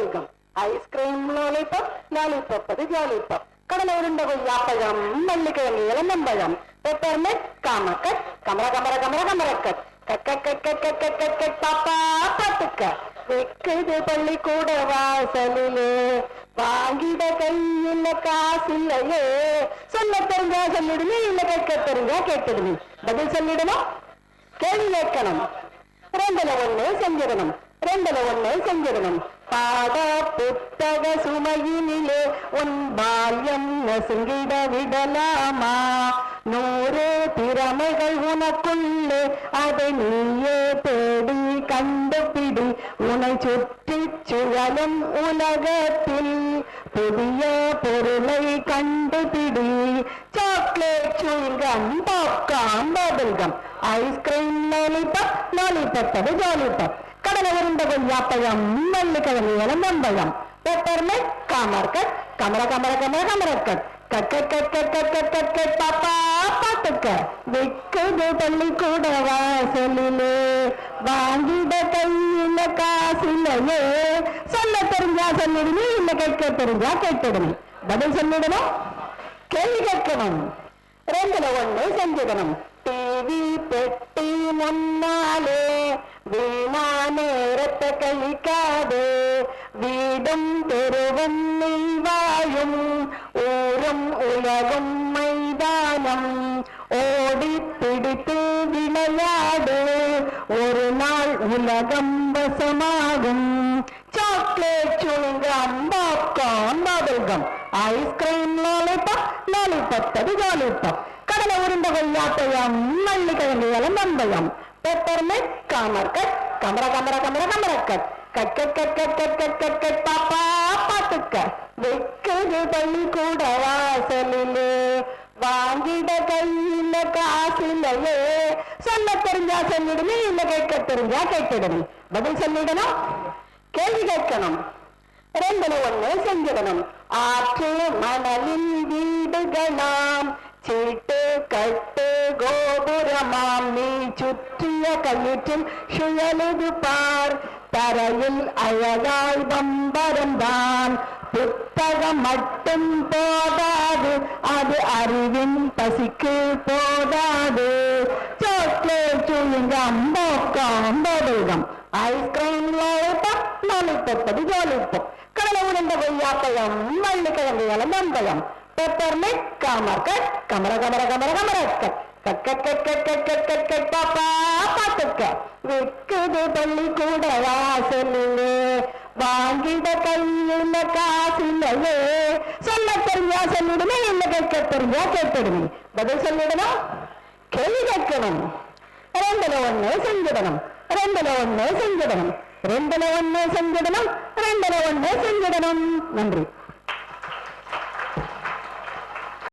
பல்கம் ice cream lollipop lollipop அது lollipop கடலை உருண்ட கொய்யாப்பழம் மல்லிக்கிழங்கு இளம்பழம் பெப்பர்மெட் காமக்கட் கமர கமர கமர கமரக்கட் கக்க கக்க கக்க கக்க பாப்பா பாத்துக்க. வெக்குது பள்ளி கூட வாசலிலே. வாங்கிட கையில் காசு இல்லையே சொல்ல தெரிஞ்சா சொல்லிடுமே இல்ல கேட்க தெரிஞ்சா கேட்டுடுமே. பதில் சொல்லிடணும்? கேள்வி கேட்கணும். ரெண்டுல ஒண்ணு செஞ்சிடணும். ரெண்டுல ஒண்ணு செஞ்சிடணும். பாட புத்தக சுமையினிலே உன் பால்யம் நசுங்கிட விடலாமா? நூறு திறமைகள் உனக்குள்ளே அதை நீயே தேடி கண்டுபிடி. உனை சுற்றி சுழலும் உலகத்தில் புதிய பொருளை கண்டுபிடி. Chocolate chewing gum popcorn bubblegum ice cream lollipop lollipop அது ஜாலிபாப். கடலை உருண்டை கொய்யாப்பழம் மல்லிக்கிழங்கு இளம்பழம் பெப்பர்மெட் காமர்கட் கமர கமர கமர கமரக்கட். கட் கட் கட் கட் கட் கட் கட் கட் பாப்பா பாட்டுக்க விக்குது பள்ளிக்கூட வாசலிலே வாங்கிட கையில காசிலையே. சொல்ல தெரிஞ்சா சொல்லிடுங்க இல்ல கேட்க தெரிஞ்சா கேட்டுடுங்க பதில் சொல்லிடணும் கேள்வி கேட்கணும். ரெண்டுல ஒண்ணு செஞ்சிடணும். டிவி பெட்டி முன்னாலே வீணா நேரத்தை கழிக்காதே. வீடும் தெருவும் நீ வாழும் ஊரும் உலகும் மைதானம். ஓடி பிடித்து விளையாடு ஒரு நாள் உலகம் வசமாகும். சாக்லேட் சுங்கம் popcorn bubblegum ice cream lollipop lollipop அது ஜாலிபாப் கடலை உருண்டை கொய்யாப்பழம் மல்லிக்கிழங்கு இளம்பழம் பெப்பர்மெட் காமர்கட் கமர கமர கமர கமரக்கட் கட் கட் கட் கட் கட் கட் கட் கட் பாப்பா பாத்துக்க வெக்குது பள்ளி கூட வாசலிலே வாங்கிட கையில காசிலையே சொல்ல தெரிஞ்சா சொல்லிடுமே இல்ல கேட்க தெரிஞ்சா கேட்டுடுங்க பதில் சொல்லிடணும் கேள்வி கேட்கணும். ரெண்டுல ஒண்ணு செஞ்சிடணும் ஆற்று மணலில் வீடுகளாம் சீட்டு கட்டு கோபுரமாம் நீ சுற்றிய கயிற்றில் சுழலுது பார் தரையில் அழகாய் வம்பரந்தான் புத்தகம் மட்டும் போதாது அது அறிவின் பசிக்கு போதாது chocolate chewing gum popcorn bubblegum ice cream lollipop lollipop அது ஜாலிபாப் கடலை உருண்டை கொய்யாப்பழம் மல்லிக்கிழங்கு இளம்பழம் பெப்பர்மெட் காமர்கட் கமர கமர கமர கமரக்கட் கட் கட் கட் கட் கட் கட் கட் கட் பாப்பா பாட்டுக்க விக்குது பள்ளி கூட வாசலிலே வாங்கிட கையில காசிலையே சொல்ல தெரிஞ்சா சொல்லிடுமே இல்ல கேட்க தெரிஞ்சா கேட்டுடுமே. பதில் சொல்லிடணும் கேள்வி கேட்கணும். ரெண்டுல ஒண்ணு செஞ்சிடணும். ரெண்டுல ஒண்ணு செஞ்சிடணும். ரெண்டுல ஒண்ணு செஞ்சிடணும். ரெண்டுல ஒண்ணு செஞ்சிடணும். நன்றி.